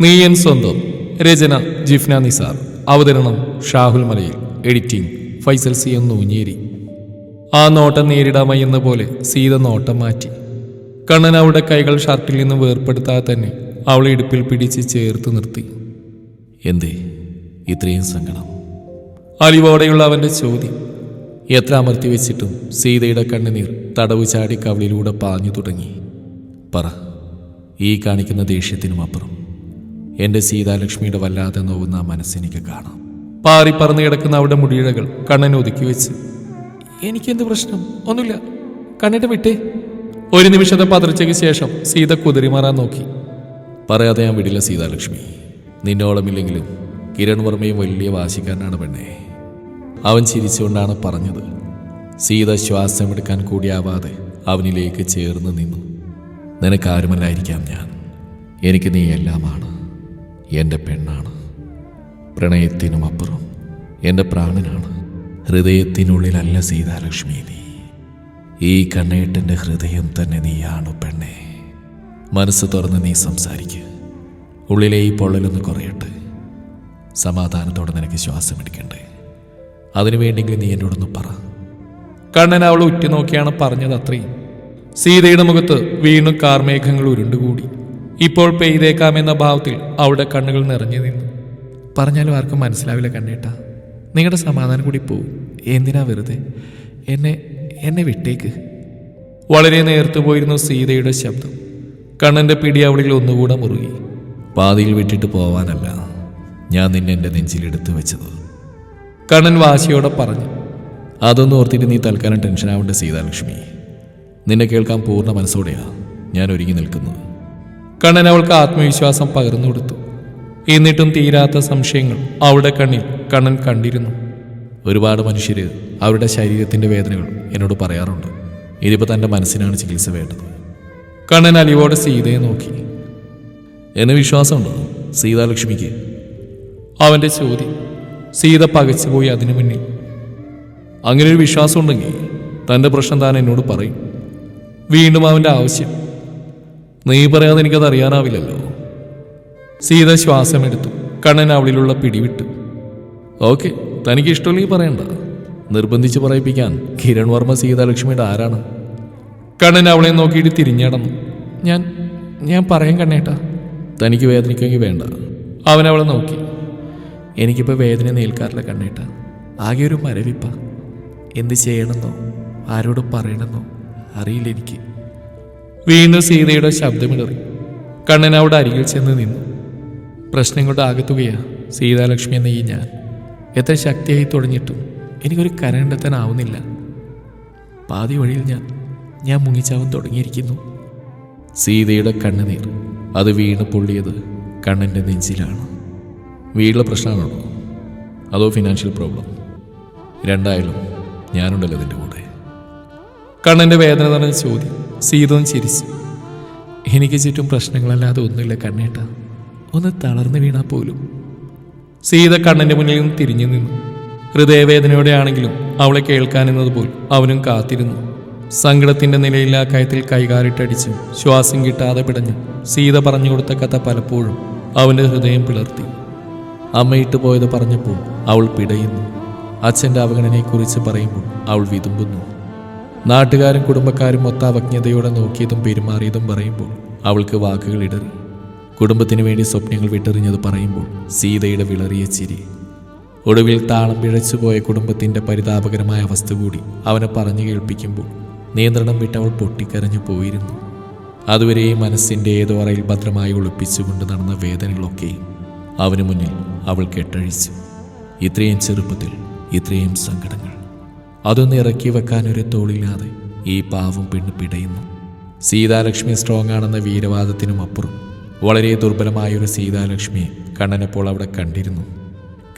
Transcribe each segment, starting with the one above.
നീയൻ സ്വന്തം. രചന ജിഫ്ന നിസാർ. അവതരണം ഷാഹുൽ മലയിൽ. എഡിറ്റിംഗ് ഫൈസൽ സി എന്ന് ഊഞ്ഞേരി ആ നോട്ടം നേരിടാമായി എന്ന പോലെ സീത നോട്ടം മാറ്റി. കണ്ണൻ അവളുടെ കൈകൾ ഷർട്ടിൽ നിന്ന് വേർപ്പെടുത്താതെ തന്നെ അവളെ ഇടുപ്പിൽ പിടിച്ച് ചേർത്ത് നിർത്തി. എന്തേ? ഇത്രയും സങ്കടം. അലിവോടെയുള്ള അവന്റെ ചോദ്യം. എത്ര അമർത്തി വെച്ചിട്ടും സീതയുടെ കണ്ണുനീർ തടവ് ചാടി കവളിലൂടെ പാഞ്ഞു തുടങ്ങി. പറ ഈ കാണിക്കുന്ന ദേഷ്യത്തിനും അപ്പുറം. എന്റെ സീതാലക്ഷ്മിയുടെ വല്ലാതെ നോവുന്ന മനസ്സെനിക്ക് കാണാം. പാറി പറന്ന് കിടക്കുന്ന അവിടെ മുടിയിഴകൾ കണ്ണൻ ഒതുക്കി വെച്ച്. എനിക്കെന്ത് പ്രശ്നം? ഒന്നുമില്ല. കണ്ണിട്ട് വിട്ടേ. ഒരു നിമിഷത്തെ പതർച്ചയ്ക്ക് ശേഷം സീത കുതിരിമാറാൻ നോക്കി. പറയാതെ ഞാൻ വിടില്ല സീതാലക്ഷ്മി. നിന്നോളമില്ലെങ്കിലും കിരൺ വർമ്മയും വലിയ വാശിക്കാരനാണ് പെണ്ണെ. അവൻ ചിരിച്ചുകൊണ്ടാണ് പറഞ്ഞത്. സീത ശ്വാസമെടുക്കാൻ കൂടിയാവാതെ അവനിലേക്ക് ചേർന്ന് നിന്നു. നിനക്കാരുമല്ലായിരിക്കാം ഞാൻ. എനിക്ക് നീ എല്ലാമാണ് എന്റെ പെണ്ണാണ്. പ്രണയത്തിനും അപ്പുറം എന്റെ പ്രാണനാണ്. ഹൃദയത്തിനുള്ളിലല്ല സീതാലക്ഷ്മി നീ. ഈ കണ്ണേട്ടന്റെ ഹൃദയം തന്നെ നീയാണ് പെണ്ണേ. മനസ്സ് തുറന്ന് നീ സംസാരിക്കുക ഉള്ളിലെ ഈ പൊള്ളലൊന്ന് കുറയട്ടെ. സമാധാനത്തോടെ നിനക്ക് ശ്വാസം എടുക്കണ്ടേ. അതിനു വേണ്ടെങ്കിൽ നീ എന്നോടൊന്ന് പറ. കണ്ണൻ അവൾ ഉറ്റുനോക്കിയാണ് പറഞ്ഞത് അത്രയും സീതയുടെ മുഖത്ത് വീണ്ടും കാർമേഘങ്ങൾ ഉരുണ്ടുകൂടി. ഇപ്പോൾ പെയ്തേക്കാമെന്ന ഭാവത്തിൽ അവളുടെ കണ്ണുകൾ നിറഞ്ഞു നിന്നു. പറഞ്ഞാലും ആർക്കും മനസ്സിലാവില്ല കണ്ണേട്ട. നിങ്ങളുടെ സമാധാനം കൂടി പോവും. എന്തിനാ വെറുതെ? എന്നെ എന്നെ വിട്ടേക്ക്. വളരെ നേർത്തു പോയിരുന്നു സീതയുടെ ശബ്ദം. കണ്ണന്റെ പിടി അവളിൽ ഒന്നുകൂടെ മുറുകി. പാതിയിൽ വിട്ടിട്ട് പോവാനല്ല. ഞാൻ നിന്നെ എന്റെ നെഞ്ചിലെടുത്ത് വെച്ചത്. കണ്ണൻ വാശിയോടെ പറഞ്ഞു. അതൊന്നും ഓർത്തിട്ട് നീ തൽക്കാലം ടെൻഷൻ ആവേണ്ട സീതാലക്ഷ്മി. നിന്നെ കേൾക്കാൻ പൂർണ മനസ്സോടെയാ ഞാൻ ഒരുങ്ങി നിൽക്കുന്നത്. കണ്ണൻ അവൾക്ക് ആത്മവിശ്വാസം പകർന്നു കൊടുത്തു. എന്നിട്ടും തീരാത്ത സംശയങ്ങൾ അവളുടെ കണ്ണിൽ കണ്ണൻ കണ്ടിരുന്നു. ഒരുപാട് മനുഷ്യർ അവരുടെ ശരീരത്തിന്റെ വേദനകൾ എന്നോട് പറയാറുണ്ട്. ഇതിപ്പോൾ തന്റെ മനസ്സിനാണ് ചികിത്സ വേണ്ടത്. കണ്ണൻ അലിവോടെ സീതയെ നോക്കി. എന്നെ വിശ്വാസമുണ്ടോ? സീതാലക്ഷ്മിക്ക് അവന്റെ ചോദ്യം. സീത പകച്ചുപോയി അതിനു മുന്നിൽ. അങ്ങനെ ഒരു വിശ്വാസം ഉണ്ടെങ്കിൽ തന്റെ പ്രശ്നം താൻ എന്നോട് പറയും. വീണ്ടും അവന്റെ ആവശ്യം നീ പറയാതെ എനിക്കത് അറിയാനാവില്ലല്ലോ. സീത ശ്വാസമെടുത്തു കണ്ണൻ അവളിലുള്ള പിടിവിട്ടു. ഓക്കെ തനിക്ക് ഇഷ്ടമില്ലെങ്കിൽ പറയണ്ട. നിർബന്ധിച്ച് പറയിപ്പിക്കാൻ കിരൺ വർമ്മ സീതാലക്ഷ്മിയുടെ ആരാണ്? കണ്ണൻ അവളെ നോക്കിയിട്ട് തിരിഞ്ഞടന്നു. ഞാൻ ഞാൻ പറയാൻ കണ്ണേട്ടാ. തനിക്ക് വേദനിക്കുമെങ്കിൽ വേണ്ട. അവൻ അവളെ നോക്കി. എനിക്കിപ്പോൾ വേദന നേൽക്കാറില്ല കണ്ണേട്ട. ആകെ ഒരു മരവിപ്പ. എന്ത് ചെയ്യണമെന്നോ ആരോട് പറയണമെന്നോ അറിയില്ല എനിക്ക്. വീണ്ടും സീതയുടെ ശബ്ദമിടറി. കണ്ണൻ അവിടെ അരികിൽ ചെന്ന് നിന്നു. പ്രശ്നം കൊണ്ട് ആകത്തുകയാ സീതാലക്ഷ്മി എന്ന ഈ ഞാൻ. എത്ര ശക്തിയായി തുടങ്ങിയിട്ടും എനിക്കൊരു കരണ്ടെത്താനാവുന്നില്ല പാതി വഴിയിൽ ഞാൻ ഞാൻ മുങ്ങിച്ചാവാൻ തുടങ്ങിയിരിക്കുന്നു. സീതയുടെ കണ്ണുനീർ അത് വീണ് പൊള്ളിയത് കണ്ണന്റെ നെഞ്ചിലാണ്. വീട്ടിലെ പ്രശ്നമാണോ? അതോ ഫിനാൻഷ്യൽ പ്രോബ്ലം രണ്ടായാലും ഞാനുണ്ടല്ലോ ഇതിന്റെ കൂടെ. കണ്ണന്റെ വേദന നിറഞ്ഞ ചോദ്യം. സീതവും ചിരിച്ചു. എനിക്ക് ചുറ്റും പ്രശ്നങ്ങളല്ലാതെ ഒന്നുമില്ല കണ്ണേട്ട. ഒന്ന് തളർന്നു വീണാൽ പോലും. സീത കണ്ണന്റെ മുന്നിൽ നിന്ന് തിരിഞ്ഞു നിന്നു. ഹൃദയവേദനയോടെയാണെങ്കിലും അവളെ കേൾക്കാനെന്നതുപോൽ അവനും കാത്തിരുന്നു. സങ്കടത്തിന്റെ ആ കയത്തിൽ കൈകാലിട്ടടിച്ചും ശ്വാസം കിട്ടാതെ പിടഞ്ഞു സീത പറഞ്ഞു കൊടുത്ത കഥ പലപ്പോഴും അവന്റെ ഹൃദയം പിളർത്തി. അമ്മയിട്ട് പോയത് പറഞ്ഞപ്പോൾ അവൾ പിടയുന്നു. അച്ഛന്റെ അവഗണനയെക്കുറിച്ച് പറയുമ്പോൾ അവൾ വിതുമ്പുന്നു. നാട്ടുകാരും കുടുംബക്കാരും മൊത്ത അവജ്ഞതയോടെ നോക്കിയതും പെരുമാറിയതും പറയുമ്പോൾ അവൾക്ക് വാക്കുകൾ ഇടറി. കുടുംബത്തിന് വേണ്ടി സ്വപ്നങ്ങൾ വിട്ടെറിഞ്ഞത് പറയുമ്പോൾ സീതയുടെ വിളറിയ ചിരി. ഒടുവിൽ താളം പിഴച്ചുപോയ കുടുംബത്തിന്റെ പരിതാപകരമായ അവസ്ഥ കൂടി അവനെ പറഞ്ഞു കേൾപ്പിക്കുമ്പോൾ നിയന്ത്രണം വിട്ടവൾ പൊട്ടിക്കരഞ്ഞു പോയിരുന്നു. അതുവരെ മനസ്സിന്റെ ഏതോ അറയിൽ ഭദ്രമായി ഒളിപ്പിച്ചുകൊണ്ട് നടന്ന വേദനകളൊക്കെയും അവന് മുന്നിൽ അവൾ കെട്ടഴിച്ചു. ഇത്രയും ചെറുപ്പത്തിൽ ഇത്രയും സങ്കടങ്ങൾ. അതൊന്ന് ഇറക്കി വെക്കാൻ ഒരു തോളില്ലാതെ ഈ പാവം പെണ്ണ് പിടയുന്നു. സീതാലക്ഷ്മി സ്ട്രോങ് ആണെന്ന വീരവാദത്തിനും അപ്പുറം. വളരെ ദുർബലമായൊരു സീതാലക്ഷ്മിയെ കണ്ണനപ്പോൾ അവിടെ കണ്ടിരുന്നു.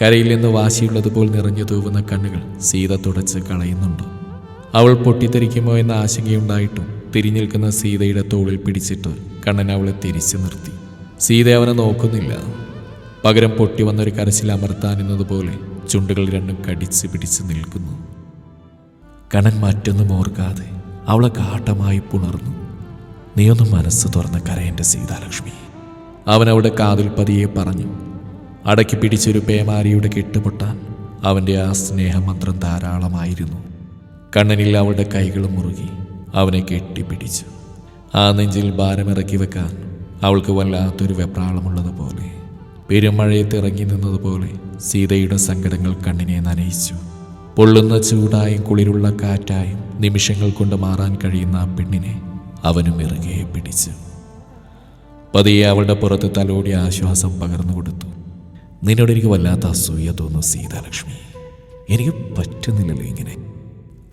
കരയിൽ നിന്ന് വാശിയുള്ളതുപോൽ നിറഞ്ഞു തൂവുന്ന കണ്ണുകൾ സീത തുടച്ച് കളയുന്നുണ്ട്. അവൾ പൊട്ടിത്തെറിക്കുമോ എന്ന ആശങ്കയുണ്ടായിട്ടും തിരിഞ്ഞു നിൽക്കുന്ന സീതയുടെ തോളിൽ പിടിച്ചിട്ട് കണ്ണൻ അവളെ തിരിച്ചു നിർത്തി. സീത അവനെ നോക്കുന്നില്ല. പകരം പൊട്ടി വന്നൊരു കരച്ചിൽ അമർത്താൻ എന്നതുപോലെ ചുണ്ടുകൾ രണ്ടും കടിച്ച് പിടിച്ച് നിൽക്കുന്നു. കണ്ണൻ മറ്റൊന്നും ഓർക്കാതെ അവളെ കാട്ടമായി പുണർന്നു. നീയൊന്ന് മനസ്സ് തുറന്ന കരയന്റെ സീതാലക്ഷ്മി. അവൻ അവിടെ കാതിൽ പതിയെ പറഞ്ഞു അടക്കി പിടിച്ചൊരു പേമാരിയുടെ കെട്ടുപൊട്ടാൻ അവന്റെ ആ സ്നേഹമന്ത്രം ധാരാളമായിരുന്നു. കണ്ണനിൽ അവളുടെ കൈകൾ മുറുകി അവനെ കെട്ടിപ്പിടിച്ചു. ആ നെഞ്ചിൽ ഭാരമിറക്കി വെക്കാൻ അവൾക്ക് വല്ലാത്തൊരു വെപ്രാളമുള്ളതുപോലെ പെരുമഴയത്ത് ഇറങ്ങി നിന്നതുപോലെ സീതയുടെ സങ്കടങ്ങൾ കണ്ണിനെ നനയിച്ചു. പൊള്ളുന്ന ചൂടായും കുളിരുള്ള കാറ്റായും നിമിഷങ്ങൾ കൊണ്ട് മാറാൻ കഴിയുന്ന ആ പെണ്ണിനെ അവനും ഇറുകെ പിടിച്ചു. പതിയെ അവളുടെ പുറത്ത് തലോടി ആശ്വാസം പകർന്നു കൊടുത്തു. നിന്നോട് എനിക്ക് വല്ലാത്ത അസൂയ തോന്നുന്നു സീതാലക്ഷ്മി. എനിക്ക് പറ്റുന്നില്ലല്ലോ ഇങ്ങനെ.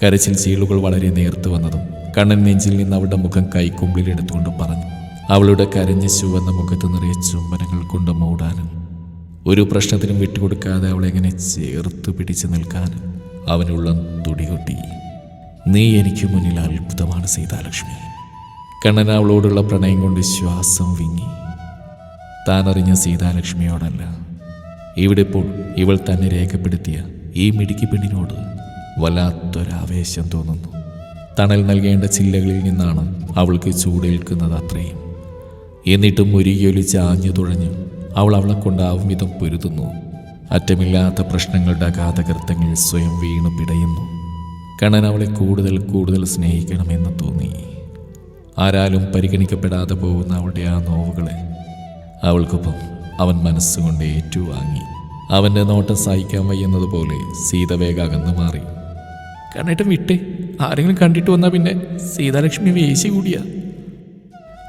കരച്ചിൽ ചീളുകൾ വളരെ നേർത്തു വന്നതും കണ്ണൻ നെഞ്ചിൽ നിന്ന് അവളുടെ മുഖം കൈക്കുമ്പിളിൽ എടുത്തുകൊണ്ട് പറഞ്ഞു അവളുടെ കരഞ്ഞ് ചുവന്ന മുഖത്ത് നിറയെ ചുംബനങ്ങൾ കൊണ്ട് മൂടാനും ഒരു പ്രശ്നത്തിനും വിട്ടുകൊടുക്കാതെ അവളെങ്ങനെ ചേർത്ത് പിടിച്ചു നിൽക്കാനും. അവനുള്ള തുടികൊട്ടി. നീ എനിക്ക് മുന്നിൽ അത്ഭുതമാണ് സീതാലക്ഷ്മി കണ്ണൻ അവളോടുള്ള പ്രണയം കൊണ്ട് ശ്വാസം വിങ്ങി. താനറിഞ്ഞ സീതാലക്ഷ്മിയോടല്ല ഇവിടെ ഇപ്പോൾ ഇവൾ തന്നെ രേഖപ്പെടുത്തിയ ഈ മിടുക്കി പെണ്ണിനോട് വല്ലാത്തൊരാവേശം തോന്നുന്നു. തണൽ നൽകേണ്ട ചില്ലകളിൽ നിന്നാണ് അവൾക്ക് ചൂടേൽക്കുന്നത് അത്രയും. എന്നിട്ടും മുരുകിയൊലിച്ച് ആഞ്ഞു തുഴഞ്ഞു അവൾ അവളെ കൊണ്ടാവും വിധം പൊരുതുന്നു. അറ്റമില്ലാത്ത പ്രശ്നങ്ങളുടെ അഗാധകൃത്തങ്ങൾ സ്വയം വീണു പിടയുന്നു. കണ്ണൻ അവളെ കൂടുതൽ കൂടുതൽ സ്നേഹിക്കണമെന്ന് തോന്നി. ആരാലും പരിഗണിക്കപ്പെടാതെ പോകുന്ന അവളുടെ ആ നോവുകളെ അവൾക്കൊപ്പം അവൻ മനസ്സുകൊണ്ട് ഏറ്റുവാങ്ങി. അവന്റെ നോട്ടം സഹിക്കാൻ വയ്യുന്നതുപോലെ സീത വേഗ അകന്നു മാറി. കണ്ണേട്ടം വിട്ടേ. ആരെങ്കിലും കണ്ടിട്ട് വന്നാൽ പിന്നെ സീതാലക്ഷ്മി വേശി കൂടിയാ.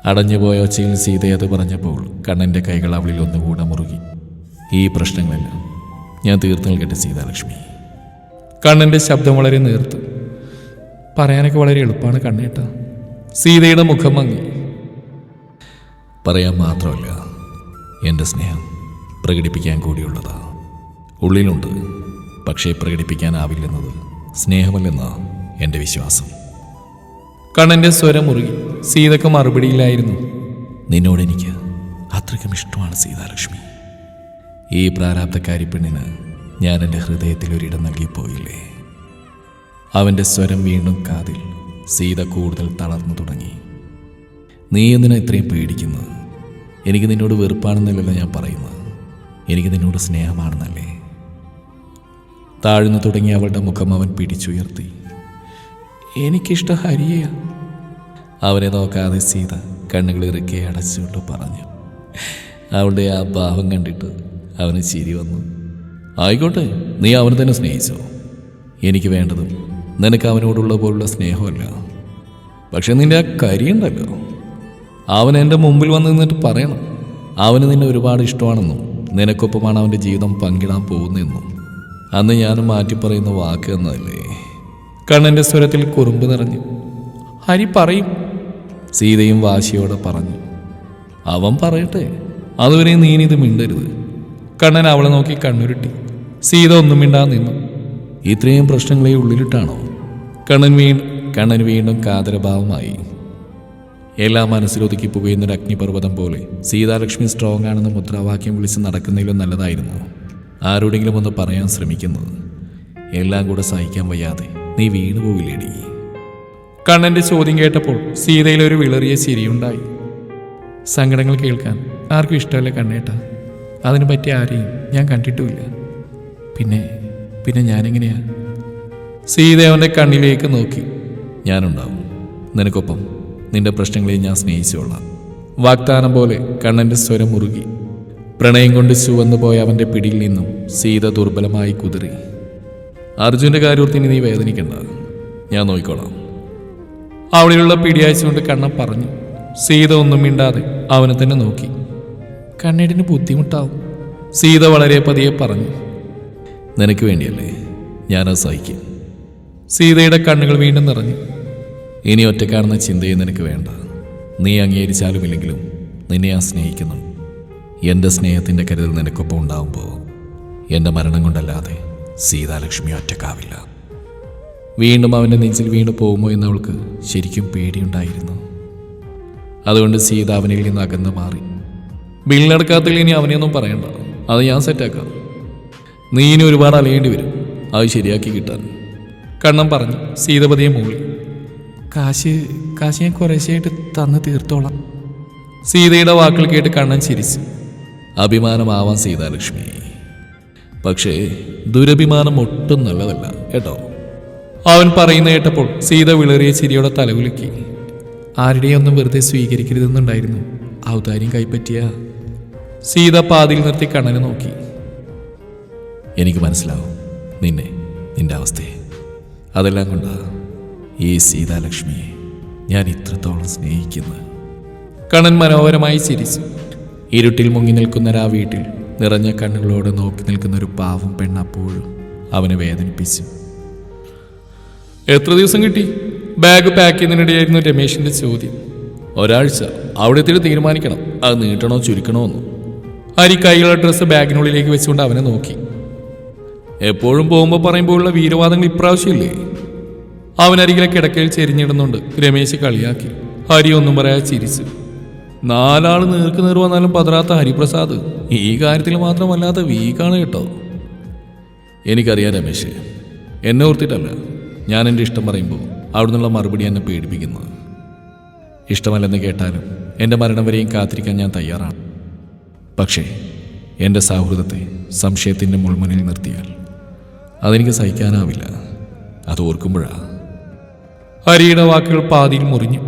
അടഞ്ഞുപോയ ഒച്ചയിൽ സീതയത് പറഞ്ഞപ്പോൾ കണ്ണന്റെ കൈകൾ അവളിൽ ഒന്നുകൂടെ മുറുകി. ഈ പ്രശ്നങ്ങളെല്ലാം ഞാൻ തീർത്ത് നൽകട്ടെ സീതാലക്ഷ്മി കണ്ണന്റെ ശബ്ദം വളരെ നേർത്തു. പറയാനൊക്കെ വളരെ എളുപ്പമാണ് കണ്ണേട്ട. സീതയുടെ മുഖം മങ്ങി. പറയാൻ മാത്രമല്ല എന്റെ സ്നേഹം പ്രകടിപ്പിക്കാൻ കൂടിയുള്ളതാ. ഉള്ളിലുണ്ട് പക്ഷേ പ്രകടിപ്പിക്കാനാവില്ലെന്നത് സ്നേഹമല്ലെന്ന എന്റെ വിശ്വാസം. കണ്ണന്റെ സ്വരം മുറുകി. സീതക്ക് മറുപടിയില്ലായിരുന്നു. നിന്നോടെനിക്ക് അത്രയ്ക്കും ഇഷ്ടമാണ് സീതാലക്ഷ്മി. ഈ പ്രാരാബ്ധക്കാരി പെണ്ണിന് ഞാൻ എന്റെ ഹൃദയത്തിൽ ഒരിടം നൽകിപ്പോയില്ലേ? അവന്റെ സ്വരം വീണ്ടും കാതിൽ സീത കൂടുതൽ തളർന്നു തുടങ്ങി. നീ എന്തിനാ ഇത്രയും പേടിക്കുന്നു? എനിക്ക് നിന്നോട് വെറുപ്പാണെന്നല്ലല്ലോ ഞാൻ പറയുന്നത്. എനിക്ക് നിന്നോട് സ്നേഹമാണെന്നല്ലേ? താഴ്ന്നു തുടങ്ങി അവളുടെ മുഖം അവൻ പിടിച്ചുയർത്തി. എനിക്കിഷ്ടം ഹരിയ. അവനെ നോക്കാതെ സീത കണ്ണുകൾ ഇറുക്കെ അടച്ചുകൊണ്ട് പറഞ്ഞു. അവളുടെ ആ ഭാവം കണ്ടിട്ട് അവന് ചിരി വന്നു. ആയിക്കോട്ടെ നീ അവനെ തന്നെ സ്നേഹിച്ചോ. എനിക്ക് വേണ്ടത് നിനക്ക് അവനോടുള്ള പോലുള്ള സ്നേഹമല്ല. പക്ഷെ നിന്റെ ആ കരിയുണ്ടല്ലോ അവൻ എന്റെ മുമ്പിൽ വന്ന് നിന്നിട്ട് പറയണം. അവന് നിന്നെ ഒരുപാട് ഇഷ്ടമാണെന്നും നിനക്കൊപ്പമാണ് അവന്റെ ജീവിതം പങ്കിടാൻ പോകുന്നതെന്നും. അന്ന് ഞാനും മാറ്റി പറയുന്ന വാക്ക് എന്നതല്ലേ. കണ്ണന്റെ സ്വരത്തിൽ കുറുമ്പ് നിറഞ്ഞു. ഹരി പറയും സീതയും വാശിയോടെ പറഞ്ഞു. അവൻ പറയട്ടെ. അതുവരെ നീനിത് മിണ്ടരുത്. കണ്ണൻ അവളെ നോക്കി കണ്ണുരുട്ടി. സീത ഒന്നും മിണ്ടാതെ നിന്നു. ഇത്രയും പ്രശ്നങ്ങളെ ഉള്ളിലിട്ടാണോ? കണ്ണൻ വീണ്ടും കണ്ണൻ വീണ്ടും കാതരഭാവമായി. എല്ലാം മനസ്സിലൊതുക്കി പുകയുന്നൊരു അഗ്നിപർവതം പോലെ സീതാലക്ഷ്മി സ്ട്രോങ് ആണെന്ന് മുദ്രാവാക്യം വിളിച്ച് നടക്കുന്നതിലും നല്ലതായിരുന്നു. ആരോടെങ്കിലും ഒന്ന് പറയാൻ ശ്രമിക്കുന്നത്. എല്ലാം കൂടെ സഹിക്കാൻ വയ്യാതെ നീ വീണു പോവില്ലേടി. കണ്ണന്റെ ചോദ്യം കേട്ടപ്പോൾ സീതയിലൊരു വിളറിയ ചിരിയുണ്ടായി. സങ്കടങ്ങൾ കേൾക്കാൻ ആർക്കും ഇഷ്ടമല്ല കണ്ണേട്ട. അതിന് പറ്റിയ ആരെയും ഞാൻ കണ്ടിട്ടുമില്ല. പിന്നെ പിന്നെ ഞാനെങ്ങനെയാ? സീതേവന്റെ അവന്റെ കണ്ണിലേക്ക് നോക്കി. ഞാനുണ്ടാവും. നിനക്കൊപ്പം നിന്റെ പ്രശ്നങ്ങളെ ഞാൻ സ്നേഹിച്ചോളാം. വാഗ്ദാനം പോലെ കണ്ണന്റെ സ്വരം മുറുകി. പ്രണയം കൊണ്ട് ചുവന്നു പോയ അവന്റെ പിടിയിൽ നിന്നും സീത ദുർബലമായി കുതിറി. അർജുന്റെ കാര്യത്തിന് നീ വേദനിക്കണ്ട. ഞാൻ നോക്കിക്കോളാം അവളിലുള്ള പിടിയാഴ്ചകൊണ്ട് കണ്ണൻ പറഞ്ഞു. സീത ഒന്നും മിണ്ടാതെ അവനെ തന്നെ നോക്കി. കണ്ണേടിന് ബുദ്ധിമുട്ടാവും. സീത വളരെ പതിയെ പറഞ്ഞു നിനക്ക് വേണ്ടിയല്ലേ ഞാനത് സഹിക്കും. സീതയുടെ കണ്ണുകൾ വീണ്ടും നിറഞ്ഞു. ഇനി ഒറ്റക്കാണെന്ന ചിന്തയും നിനക്ക് വേണ്ട. നീ അംഗീകരിച്ചാലും ഇല്ലെങ്കിലും നിന്നെ ഞാൻ സ്നേഹിക്കുന്നു. എന്റെ സ്നേഹത്തിന്റെ കരുതൽ നിനക്കൊപ്പം ഉണ്ടാവുമ്പോൾ എന്റെ മരണം കൊണ്ടല്ലാതെ സീതാലക്ഷ്മി ഒറ്റക്കാവില്ല. വീണ്ടും അവന്റെ നെഞ്ചിൽ വീണു പോകുമോ എന്നവൾക്ക് ശരിക്കും പേടിയുണ്ടായിരുന്നു. അതുകൊണ്ട് സീത അവനിൽ നിന്ന് അകന്നു മാറി. ബില്ലടക്കാത്തതിൽ ഇനി അവനെയൊന്നും പറയണ്ട. അത് ഞാൻ സെറ്റാക്കാം നീ ഇനി ഒരുപാട് അലയേണ്ടി വരും. അത് ശരിയാക്കി കിട്ടാൻ. കണ്ണം പറഞ്ഞു. സീതപതിയെ മൂളി. കാശ് കാശ് ഞാൻ കുറേശ്ശായിട്ട് തന്ന് തീർത്തോളാം. സീതയുടെ വാക്കുകൾ കേട്ട് കണ്ണൻ ചിരിച്ചു. അഭിമാനമാവാം സീതാലക്ഷ്മി. പക്ഷേ ദുരഭിമാനം ഒട്ടും നല്ലതല്ല കേട്ടോ? അവൻ പറയുന്ന കേട്ടപ്പോൾ സീത വിളറിയ ചിരിയോടെ തലകുലുക്കി. ആരുടെയൊന്നും വെറുതെ സ്വീകരിക്കരുതെന്നുണ്ടായിരുന്നു. ഔദാര്യം കൈപ്പറ്റിയ സീത പാതിയിൽ നിർത്തി കണ്ണനെ നോക്കി. എനിക്ക് മനസ്സിലാവും നിന്നെ നിന്റെ അവസ്ഥയെ. അതെല്ലാം കൊണ്ടാ ഈ സീതാലക്ഷ്മിയെ ഞാൻ ഇത്രത്തോളം സ്നേഹിക്കുന്നത്. കണ്ണൻ മനോഹരമായി ചിരിച്ചു. ഇരുട്ടിൽ മുങ്ങി നിൽക്കുന്ന ആ വീട്ടിൽ നിറഞ്ഞ കണ്ണുകളോട് നോക്കി നിൽക്കുന്ന ഒരു പാവം പെണ്ണപ്പോഴും അവനെ വേദനിപ്പിച്ചു. എത്ര ദിവസം കിട്ടി? ബാഗ് പാക്ക് ചെയ്യുന്നതിനിടെയായിരുന്നു രമേശിന്റെ ചോദ്യം. ഒരാഴ്ച അവിടെ എത്തിയിട്ട് തീരുമാനിക്കണം. അത് നീട്ടണോ ചുരുക്കണോ എന്ന് ഹരി കൈയുള്ള ഡ്രസ്സ് ബാഗിനുള്ളിലേക്ക് വെച്ചുകൊണ്ട് അവനെ നോക്കി. എപ്പോഴും പോകുമ്പോൾ പറയുമ്പോഴുള്ള വീരവാദങ്ങൾ ഇപ്രാവശ്യമില്ലേ അവനരികിലെ കിടക്കയിൽ ചെരിഞ്ഞിടുന്നുണ്ട്. രമേശ് കളിയാക്കി. ഹരി ഒന്നും പറയാതെ ചിരിച്ചു. നാലാൾ നേർക്ക് നേർ വന്നാലും പതറാത്ത ഹരിപ്രസാദ്. ഈ കാര്യത്തിൽ മാത്രം വല്ലാത്ത വീക്കാണ് കേട്ടോ. എനിക്കറിയാം രമേശ്. എന്നെ ഓർത്തിട്ടല്ല. ഞാൻ എന്റെ ഇഷ്ടം പറയുമ്പോൾ അവിടുന്നുള്ള മറുപടി എന്നെ പേടിപ്പിക്കുന്നത് ഇഷ്ടമല്ലെന്ന് കേട്ടാലും എന്റെ മരണം വരെയും കാത്തിരിക്കാൻ ഞാൻ തയ്യാറാണ്. പക്ഷേ എന്റെ സൗഹൃദത്തെ സംശയത്തിന്റെ മുൾമുനിൽ നിർത്തിയാൽ അതെനിക്ക് സഹിക്കാനാവില്ല. അത് ഓർക്കുമ്പോഴാ. ഹരിയുടെ വാക്കുകൾ പാതിയിൽ മുറിഞ്ഞു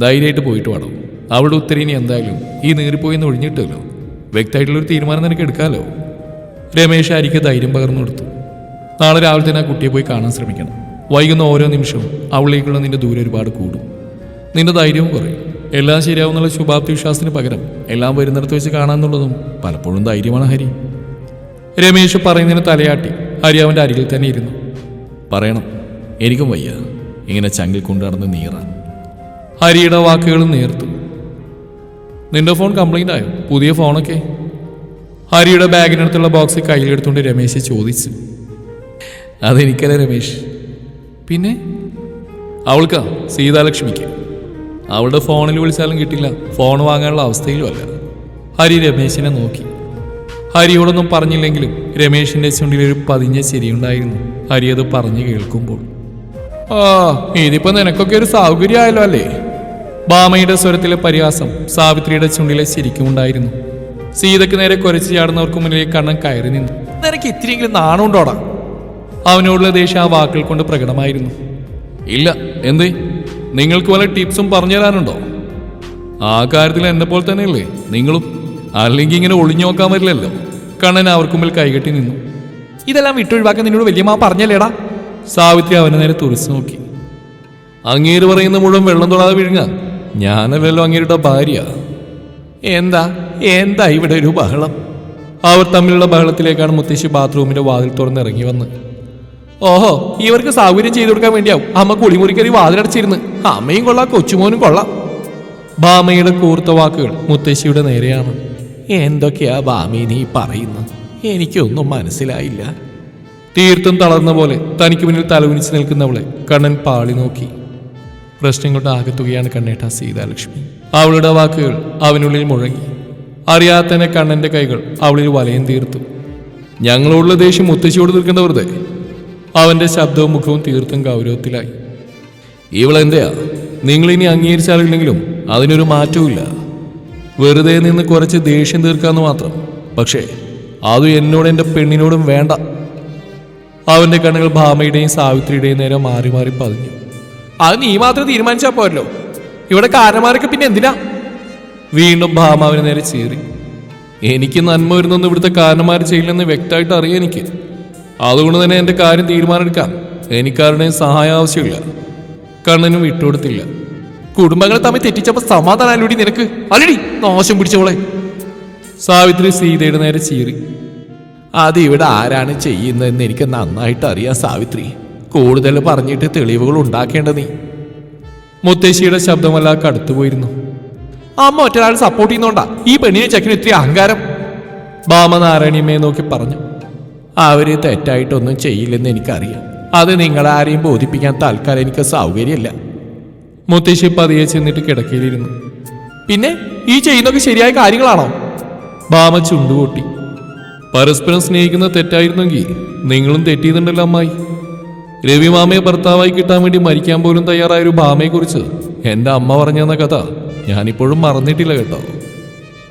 ധൈര്യമായിട്ട് പോയിട്ട് വേണം അവളുടെ ഉത്തരീനി എന്തായാലും ഈ നീറിപ്പോയിന്ന് ഒഴിഞ്ഞിട്ടല്ലോ. വ്യക്തമായിട്ടുള്ളൊരു തീരുമാനം നിനക്ക് എടുക്കാമല്ലോ രമേശ് ഹരിക്ക് ധൈര്യം പകർന്നു കൊടുത്തു. നാളെ രാവിലെ തന്നെ ആ കുട്ടിയെ പോയി കാണാൻ ശ്രമിക്കണം. വൈകുന്ന ഓരോ നിമിഷവും അവളിലേക്കുള്ള നിന്റെ ദൂരം ഒരുപാട് കൂടും. നിന്റെ ധൈര്യവും കുറയും. എല്ലാം ശരിയാവുന്നുള്ള ശുഭാപ്തി വിശ്വാസത്തിന് പകരം എല്ലാം വരുന്നിടത്ത് വെച്ച് കാണാന്നുള്ളതും പലപ്പോഴും ധൈര്യമാണ് ഹരി. രമേശ് പറയുന്നതിന് തലയാട്ടി ഹരി അവന്റെ അരികിൽ തന്നെ ഇരുന്നു. പറയണം എനിക്കും വയ്യ. ഇങ്ങനെ ചങ്കിൽ കൊണ്ടു നടന്ന് നീറാൻ. ഹരിയുടെ വാക്കുകൾ നേർത്തു. നിന്റെ ഫോൺ കംപ്ലൈന്റ് ആയോ? പുതിയ ഫോണൊക്കെ. ഹരിയുടെ ബാഗിനടുത്തുള്ള ബോക്സ് കയ്യിലെടുത്തുകൊണ്ട് രമേശ് ചോദിച്ചു. അതെനിക്കല്ലേ രമേശ്? പിന്നെ? അവൾക്കാ സീതാലക്ഷ്മിക്ക്. അവളുടെ ഫോണിൽ വിളിച്ചാലും കിട്ടില്ല. ഫോൺ വാങ്ങാനുള്ള അവസ്ഥയിലുമല്ല ഹരി രമേശിനെ നോക്കി. ഹരിയോടൊന്നും പറഞ്ഞില്ലെങ്കിലും രമേശിന്റെ ചുണ്ടിൽ ഒരു പതിഞ്ഞ ചിരിയുണ്ടായിരുന്നു. ഹരി അത് പറഞ്ഞു കേൾക്കുമ്പോൾ ആ ഇതിപ്പോ നിനക്കൊക്കെ ഒരു സൗകര്യമായല്ലോ അല്ലേ? ബാമയുടെ സ്വരത്തിലെ പരിഹാസം സാവിത്രിയുടെ ചുണ്ടിലെ ശരിക്കും ഉണ്ടായിരുന്നു. സീതയ്ക്ക് നേരെ കുരച്ചു ചാടുന്നവർക്ക് മുന്നിലേക്ക് കണ്ണൻ കയറി നിന്നു. നിനക്ക് ഇത്തിരിയെങ്കിലും നാണുണ്ടോടാ അവനോടുള്ള ദേഷ്യം ആ വാക്കുകൾ കൊണ്ട് പ്രകടമായിരുന്നു. ഇല്ല എന്തേ? നിങ്ങൾക്ക് വല്ല ടിപ്സും പറഞ്ഞു തരാനുണ്ടോ? ആ കാര്യത്തിൽ എന്നെ പോലെ തന്നെയല്ലേ നിങ്ങളും? അല്ലെങ്കിൽ ഇങ്ങനെ ഒളിഞ്ഞു നോക്കാൻ പറ്റില്ലല്ലോ കണ്ണൻ അവർക്ക് മുമ്പിൽ കൈകെട്ടി നിന്നു. ഇതെല്ലാം വിട്ടൊഴിവാക്കാൻ നിന്നോട് വലിയ മാ പറഞ്ഞല്ലേടാ? സാവിത്രി അവനെ നേരെ തുറച്ചു നോക്കി. അങ്ങേര് പറയുന്ന മുഴുവൻ വെള്ളം തൊടാതെ വിഴുങ്ങ. ഞാനല്ലല്ലോ അങ്ങേരുടെ ഭാര്യ. എന്താ? എന്താ ഇവിടെ ഒരു ബഹളം? അവർ തമ്മിലുള്ള ബഹളത്തിലേക്കാണ് മുത്തശ്ശി ബാത്റൂമിന്റെ വാതിൽ തുറന്നിറങ്ങി വന്നത്. ഓഹോ ഇവർക്ക് സൗകര്യം ചെയ്തു കൊടുക്കാൻ വേണ്ടിയാവും. അമ്മ കുളിമുറിക്കറി വാതിലടച്ചിരുന്ന്. അമ്മയും കൊള്ളാം കൊച്ചുമോനും കൊള്ളാം. ബാമയുടെ കൂർത്ത വാക്കുകൾ മുത്തശ്ശിയുടെ നേരെയാണ്. എന്തൊക്കെയാ ബാമി നീ പറയുന്നത്? എനിക്കൊന്നും മനസ്സിലായില്ല. തീർത്തും തളർന്ന പോലെ തനിക്ക് മുന്നിൽ തലകുനിച്ച് നിൽക്കുന്നവളെ കണ്ണൻ പാളി നോക്കി. പ്രശ്നം കൊണ്ട് ആകത്തുകയാണ് കണ്ണേട്ട സീതാലക്ഷ്മി. അവളുടെ വാക്കുകൾ അവനുള്ളിൽ മുഴങ്ങി. അറിയാത്തന്നെ കണ്ണന്റെ കൈകൾ അവളിൽ വലയം തീർത്തു. ഞങ്ങളോടുള്ള ദേഷ്യം മുത്തശ്ശിയോട് തീർക്കേണ്ട വെറുതെ. അവന്റെ ശബ്ദവും മുഖവും തീർത്തും ഗൗരവത്തിലായി. ഇവളെന്തെയാ? നിങ്ങളിനി അംഗീകരിച്ചാലില്ലെങ്കിലും അതിനൊരു മാറ്റവുമില്ല. വെറുതെ നിന്ന് കുറച്ച് ദേഷ്യം തീർക്കാന്ന് മാത്രം. പക്ഷേ അതും എന്നോട് എന്റെ പെണ്ണിനോടും വേണ്ട. അവന്റെ കണ്ണുകൾ ഭാമയുടെയും സാവിത്രിയുടെയും നേരെ മാറി മാറി പതിഞ്ഞു. അത് നീ മാത്രം തീരുമാനിച്ചാ പോരല്ലോ. ഇവിടെ കാരണന്മാരൊക്കെ പിന്നെ എന്തിനാ? വീണ്ടും ഭാമ അവന് നേരെ ചീറി. എനിക്ക് നന്മ വരുന്നൊന്നും ഇവിടുത്തെ കാരന്മാർ ചെയ്യില്ലെന്ന് വ്യക്തമായിട്ട് അറിയാം എനിക്ക്. അതുകൊണ്ട് തന്നെ എന്റെ കാര്യം തീരുമാനമെടുക്കാം. എനിക്കാരുടെയും സഹായം ആവശ്യമില്ല. കണ്ണനും വിട്ടുകൊടുത്തില്ല. കുടുംബങ്ങൾ തമ്മിൽ തെറ്റിച്ചപ്പോ സമാധാനാലൂടി നിനക്ക്. അല്ലടി നാശം പിടിച്ചോളെ സാവിത്രി സീതയുടെ നേരെ ചീറി. അത് ഇവിടെ ആരാണ് ചെയ്യുന്നതെന്ന് എനിക്ക് നന്നായിട്ട് അറിയാം സാവിത്രി. കൂടുതൽ പറഞ്ഞിട്ട് തെളിവുകൾ ഉണ്ടാക്കേണ്ട നീ. മുത്തശ്ശിയുടെ ശബ്ദമല്ല കടുത്തുപോയിരുന്നു. അമ്മ ഒറ്റരാൾ സപ്പോർട്ട് ചെയ്യുന്നോണ്ടാ? ഈ പെണ്ണിനെ ചെക്കിന് ഇത്തിരി അഹങ്കാരം. ബാമ നാരായണിയമ്മയെ നോക്കി പറഞ്ഞു. അവർ തെറ്റായിട്ടൊന്നും ചെയ്യില്ലെന്ന് എനിക്കറിയാം. അത് നിങ്ങളാരെയും ബോധിപ്പിക്കാൻ തൽക്കാലം എനിക്ക് സൗകര്യമില്ല. മുത്തശ്ശി പതിയെ ചെന്നിട്ട് കിടക്കയിലിരുന്നു. പിന്നെ ഈ ചെയ്യുന്നൊക്കെ ശരിയായ കാര്യങ്ങളാണോ? ബാമ ചുണ്ടുകൂട്ടി. പരസ്പരം സ്നേഹിക്കുന്ന തെറ്റായിരുന്നെങ്കിൽ നിങ്ങളും തെറ്റിയതുണ്ടല്ലോ അമ്മായി. രവിമാമയെ ഭർത്താവായി കിട്ടാൻ വേണ്ടി മരിക്കാൻ പോലും തയ്യാറായ ഒരു ഭാമയെക്കുറിച്ച് എന്റെ അമ്മ പറഞ്ഞെന്ന കഥ ഞാനിപ്പോഴും മറന്നിട്ടില്ല കേട്ടോ.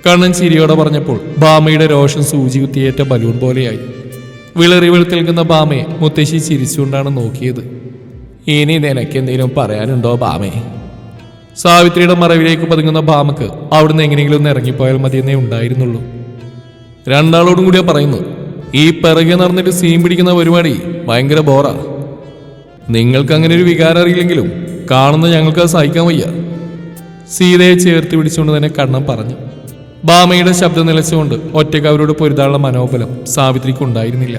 കണ്ണൻ ചിരിയോടെ പറഞ്ഞപ്പോൾ ബാമയുടെ രോഷം സൂചി കുത്തിയേറ്റ ബലൂൺ പോലെയായി. വിളറി വെളുത്തിൽക്കുന്ന ബാമയെ മുത്തശ്ശി ചിരിച്ചുകൊണ്ടാണ് നോക്കിയത്. ഇനി നിനക്ക് എന്തെങ്കിലും പറയാനുണ്ടോ ബാമേ? സാവിത്രിയുടെ മറവിലേക്ക് പതുങ്ങുന്ന ബാമക്ക് അവിടുന്ന് എങ്ങനെയെങ്കിലും ഒന്ന് ഇറങ്ങിപ്പോയാൽ മതിയെന്നേ ഉണ്ടായിരുന്നുള്ളൂ. രണ്ടാളോടും കൂടിയാ പറയുന്നു ഈ പിറകെ നടന്നിട്ട് സീൻ പിടിക്കുന്ന പരിപാടി ഭയങ്കര ബോറാ. നിങ്ങൾക്ക് അങ്ങനെ ഒരു വികാരം അറിയില്ലെങ്കിലും കാണുന്ന ഞങ്ങൾക്ക് സഹിക്കാൻ വയ്യ. സീതയെ ചേർത്ത് പിടിച്ചുകൊണ്ട് തന്നെ കണ്ണം പറഞ്ഞു ഭാമയുടെ ശബ്ദം നിലച്ചുകൊണ്ട് ഒറ്റയ്ക്ക് അവരോട് പൊരുതാനുള്ള മനോബലം സാവിത്രിക്ക് ഉണ്ടായിരുന്നില്ല.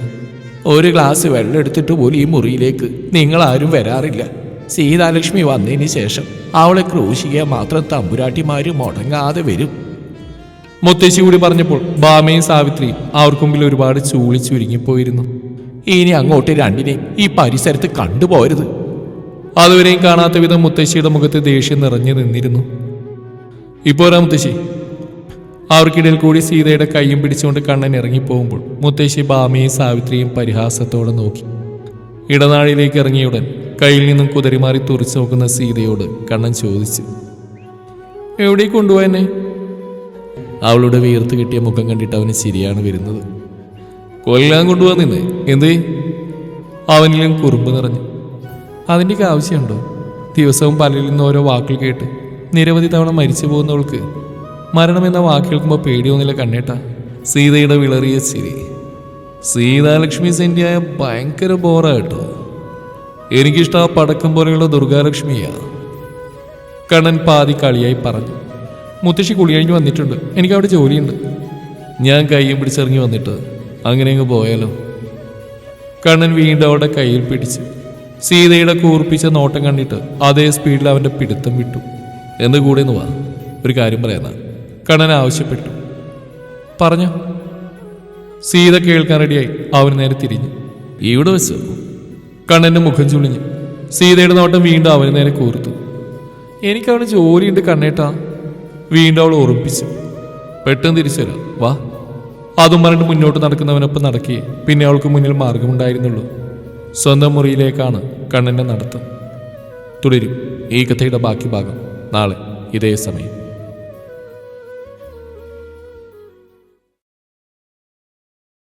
ഒരു ഗ്ലാസ് വെള്ളം എടുത്തിട്ട് പോലും ഈ മുറിയിലേക്ക് നിങ്ങൾ ആരും വരാറില്ല. സീതാലക്ഷ്മി വന്നതിന് ശേഷം അവളെ ക്രൂശിക്കാൻ മാത്രം തമ്പുരാട്ടിമാര് മുടങ്ങാതെ വരും. മുത്തശ്ശി കൂടി പറഞ്ഞപ്പോൾ ബാമയും സാവിത്രിയും അവർക്ക് മുമ്പിൽ ഒരുപാട് ചൂളി ചുരുങ്ങിപ്പോയിരുന്നു. ഇനി അങ്ങോട്ട് രണ്ടിനെയും ഈ പരിസരത്ത് കണ്ടുപോരുത്. അതുവരെയും കാണാത്ത വിധം മുത്തശ്ശിയുടെ മുഖത്ത് ദേഷ്യം നിറഞ്ഞു നിന്നിരുന്നു. ഇപ്പോരാ മുത്തശ്ശി? അവർക്കിടയിൽ കൂടി സീതയുടെ കൈയും പിടിച്ചുകൊണ്ട് കണ്ണൻ ഇറങ്ങിപ്പോകുമ്പോൾ മുത്തശ്ശി ബാമയും സാവിത്രിയും പരിഹാസത്തോടെ നോക്കി. ഇടനാഴിയിലേക്ക് ഇറങ്ങിയുടൻ കയ്യിൽ നിന്നും കുതിരിമാറി തുറച്ചു നോക്കുന്ന സീതയോട് കണ്ണൻ ചോദിച്ചു എവിടെ കൊണ്ടുപോയെന്നെ അവളുടെ വീർത്ത് കിട്ടിയ മുഖം കണ്ടിട്ട് അവന് ശരിയാണ് വരുന്നത്. കൊല്ലാൻ കൊണ്ടുപോകാൻ എന്തേ? അവനിലും കുറുമ്പ് നിറഞ്ഞു. അതിന്റെയൊക്കെ ആവശ്യമുണ്ടോ? ദിവസവും പലരിൽ നിന്ന് ഓരോ വാക്കുകൾ കേട്ട് നിരവധി തവണ മരിച്ചു പോകുന്നവൾക്ക് മരണമെന്ന വാക്ക് കേൾക്കുമ്പോൾ പേടിയൊന്നുമില്ല കണ്ണേട്ട. സീതയുടെ വിളറിയ ചിരി. സീതാലക്ഷ്മി സെന്റിയായ ഭയങ്കര ബോറാ കേട്ടോ. എനിക്കിഷ്ടം ആ പടക്കം പോലെയുള്ള ദുർഗാലക്ഷ്മിയാ. കണ്ണൻ പാതി കളിയായി പറഞ്ഞു. മുത്തശ്ശി കുളി കഴിഞ്ഞ് വന്നിട്ടുണ്ട്. എനിക്ക് അവിടെ ജോലിയുണ്ട്. ഞാൻ കൈയും പിടിച്ചിറങ്ങി വന്നിട്ട് അങ്ങനെ അങ്ങ് പോയാലോ? കണ്ണൻ വീണ്ടും അവിടെ കയ്യിൽ പിടിച്ചു സീതയുടെ കൂർപ്പിച്ച നോട്ടം കണ്ടിട്ട് അതേ സ്പീഡിൽ അവന്റെ പിടുത്തം വിട്ടു. എന്ന് കൂടെ ഒന്ന് വാ. ഒരു കാര്യം പറയാനാ. കണ്ണൻ ആവശ്യപ്പെട്ടു. പറഞ്ഞു സീത കേൾക്കാൻ റെഡിയായി. അവൻ നേരെ തിരിഞ്ഞു. ഇവിടെ വെച്ച് കണ്ണന്റെ മുഖം ചുളിഞ്ഞു. സീതയുടെ നോട്ടം വീണ്ടും അവന് നേരെ കൂർത്തു. എനിക്കവന് ജോലിയുണ്ട് കണ്ണേട്ടാ. വീണ്ടും അവൾ ഉറപ്പിച്ചു. പെട്ടെന്ന് തിരിച്ചു വരാം. വാ. അതും പറഞ്ഞിട്ട് മുന്നോട്ട് നടക്കുന്നവനൊപ്പം നടക്കുകയെ പിന്നെ അവൾക്ക് മുന്നിൽ മാർഗമുണ്ടായിരുന്നുള്ളൂ. സ്വന്തം മുറിയിലേക്കാണ് കണ്ണന്റെ നടത്തം. തുടരും. ഈ കഥയുടെ ബാക്കി ഭാഗം നാളെ ഇതേ സമയം.